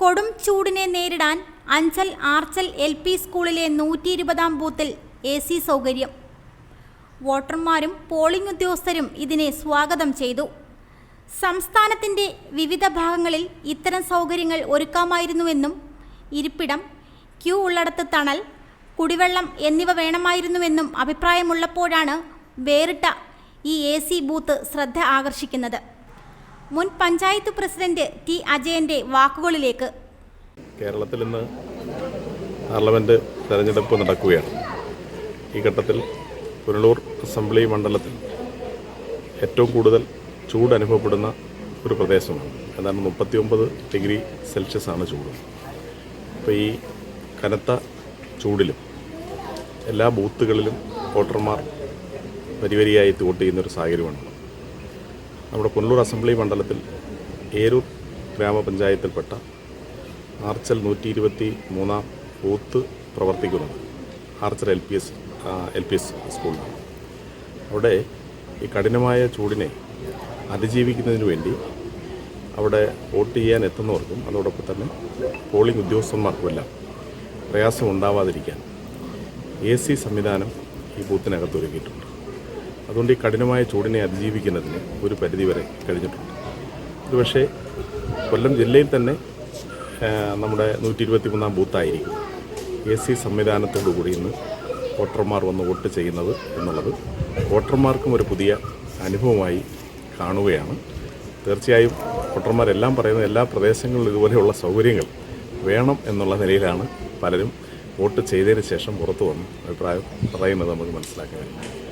കൊടും ചൂടിനെ നേരിടാൻ അഞ്ചൽ ആർച്ചൽ എൽ പി സ്കൂളിലെ നൂറ്റി ഇരുപതാം ബൂത്തിൽ എ സി സൗകര്യം. വോട്ടർമാരും പോളിംഗ് ഉദ്യോഗസ്ഥരും ഇതിനെ സ്വാഗതം ചെയ്തു. സംസ്ഥാനത്തിന്റെ വിവിധ ഭാഗങ്ങളിൽ ഇത്തരം സൗകര്യങ്ങൾ ഒരുക്കാമായിരുന്നുവെന്നും ഇരിപ്പിടം ക്യൂ ഉള്ളിടത്ത് തണൽ കുടിവെള്ളം എന്നിവ വേണമായിരുന്നുവെന്നും അഭിപ്രായമുള്ളപ്പോഴാണ് വേറിട്ട ഈ എ സി ബൂത്ത് ശ്രദ്ധ ആകർഷിക്കുന്നത്. മുൻ പഞ്ചായത്ത് പ്രസിഡന്റ് ടി അജയന്റെ വാക്കുകളിലേക്ക്. കേരളത്തിൽ ഇന്ന് പാർലമെന്റ് തെരഞ്ഞെടുപ്പ് നടക്കുകയാണ്. ഈ ഘട്ടത്തിൽ പുനലൂർ അസംബ്ലി മണ്ഡലത്തിൽ ഏറ്റവും കൂടുതൽ ചൂട് അനുഭവപ്പെടുന്ന ഒരു പ്രദേശമാണ്. ഏതാണ്ട് മുപ്പത്തിയൊമ്പത് ഡിഗ്രി സെൽഷ്യസ് ആണ് ചൂട്. അപ്പോൾ ഈ കനത്ത ചൂടിലും എല്ലാ ബൂത്തുകളിലും വോട്ടർമാർ വരിവരിയായി എത്തി വോട്ട് ചെയ്യുന്നൊരു സാഹചര്യമാണ്. നമ്മുടെ പുനലൂർ അസംബ്ലി മണ്ഡലത്തിൽ ഏരൂർ ഗ്രാമപഞ്ചായത്തിൽപ്പെട്ട ആർച്ചൽ നൂറ്റി ഇരുപത്തി മൂന്നാം ബൂത്ത് പ്രവർത്തിക്കുന്നത് Archal L P S L P S സ്കൂളിലാണ്. അവിടെ ഈ കഠിനമായ ചൂടിനെ അതിജീവിക്കുന്നതിന് വേണ്ടി അവിടെ വോട്ട് ചെയ്യാൻ എത്തുന്നവർക്കും അതോടൊപ്പം തന്നെ പോളിംഗ് ഉദ്യോഗസ്ഥന്മാർക്കുമെല്ലാം പ്രയാസം ഉണ്ടാവാതിരിക്കാൻ എ സി സംവിധാനം ഈ ബൂത്തിനകത്ത് ഒരുക്കിയിട്ടുണ്ട്. അതുകൊണ്ട് ഈ കഠിനമായ ചൂടിനെ അതിജീവിക്കുന്നതിന് ഒരു പരിധി വരെ കഴിഞ്ഞിട്ടുണ്ട്. ഒരുപക്ഷെ കൊല്ലം ജില്ലയിൽ തന്നെ നമ്മുടെ നൂറ്റി ഇരുപത്തി മൂന്നാം ബൂത്തായിരിക്കും എ സി സംവിധാനത്തോടു കൂടി ഇന്ന് വോട്ടർമാർ വന്ന് വോട്ട് ചെയ്യുന്നത് എന്നുള്ളത്. വോട്ടർമാർക്കും ഒരു പുതിയ അനുഭവമായി കാണുകയാണ്. തീർച്ചയായും വോട്ടർമാരെല്ലാം പറയുന്ന എല്ലാ പ്രദേശങ്ങളിലും ഇതുപോലെയുള്ള സൗകര്യങ്ങൾ വേണം എന്നുള്ള നിലയിലാണ് പലരും വോട്ട് ചെയ്തതിന് ശേഷം പുറത്തു വന്ന് അഭിപ്രായം പറയുന്നത് നമുക്ക് മനസ്സിലാക്കാൻ